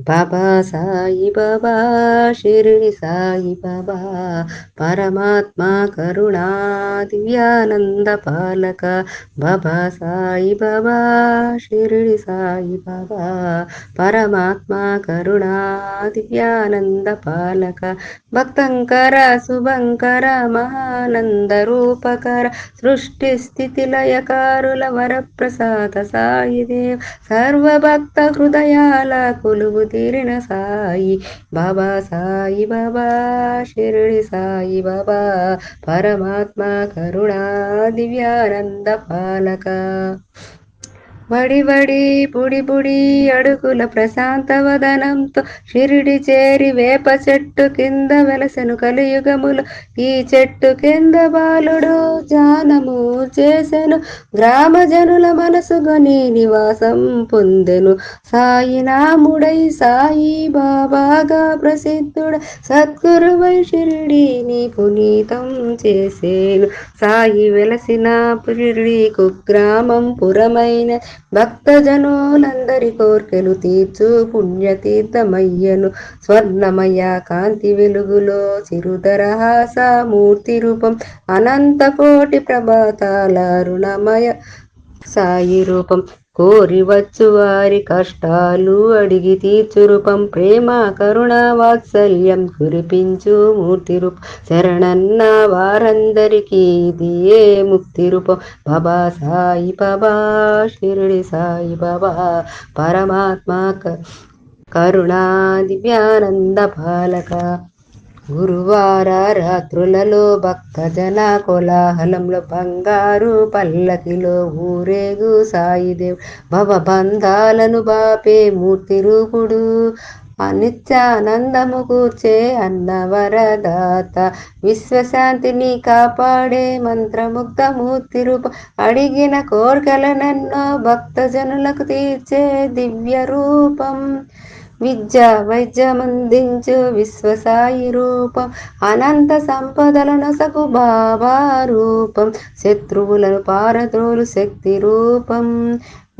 బాబా సాయి బాబా షిరిడి సాయి బాబా పరమాత్మ కరుణా దివ్యానంద పాలక బాబా సాయి బాబా షిరిడి సాయి బాబా పరమాత్మ కరుణా దివ్యానంద పాలక భక్తంకర శుభంకర మహానంద రూపకర సృష్టి స్థితి లయకారుల వరప్రసాద సాయిదేవ్ సర్వభక్త హృదయాల కొలువు తీరిన సాయి బాబా సాయి బాబా షిరిడి సాయి బాబా పరమాత్మ కరుణా దివ్యానంద పాలక వడి వడి బుడి బుడి అడుగుల ప్రశాంత వదనంతో షిరిడి చేరి వేప చెట్టు కింద వెలసెను కలియుగములు. ఈ చెట్టు కింద బాలుడు జానము చేసెను. గ్రామ జనుల మనసుగొని నివాసం పొందెను. సాయి నాముడై సాయి బాబాగా ప్రసిద్ధుడ సద్గురువై షిరిడిని పునీతం చేసేను. సాయి వెలసిన పురిడి కుగ్రామం పురమైన భక్తజనులందరి కోర్కెలు తీర్చు పుణ్యతీర్థమయ్యను. స్వర్ణమయ కాంతి వెలుగులో చిరుదరహాస మూర్తి రూపం. అనంత కోటి ప్రభాతాల రుణమయ సాయి రూపం. కోరివచ్చు వారి కష్టాలు అడిగి తీర్చురూపం ప్రేమ కరుణ వాత్సల్యం కురిపించు మూర్తి రూపం. శరణన్న వారందరికీ ఇది ఏ ముక్తి రూపం? బాబా సాయి బాబా షిరిడి సాయి బాబా పరమాత్మ క- కరుణా దివ్యానంద పాలక. గురువార రాత్రులలో భక్తజన కోలాహలంలో బంగారు పల్లకిలో ఊరేగు సాయిదేవ్ భవబంధాలను బాపే మూర్తి రూపుడు అనిత్యానందము కూర్చే అన్నవరదాత విశ్వశాంతిని కాపాడే మంత్రముగ్ధ మూర్తి రూప అడిగిన కోర్కెలనెన్నో భక్తజనులకు తీర్చే దివ్య రూపం విద్య వైద్యమందించు విశ్వసాయి రూపం. అనంత సంపదలను సగు బాబా రూపం. శత్రువులను పారద్రోలు శక్తి రూపం.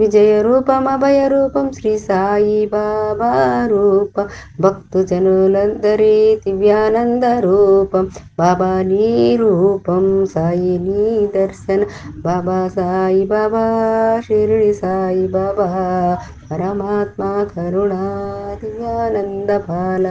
విజయ రూపం అభయ రూపం శ్రీ సాయి బాబా రూప భక్తు జనులందరి దివ్యానంద రూపం బాబా నీ రూపం సాయి నీ దర్శన బాబా సాయి బాబా షిరిడి సాయి బాబా పరమాత్మ కరుణా దివ్యానంద పాల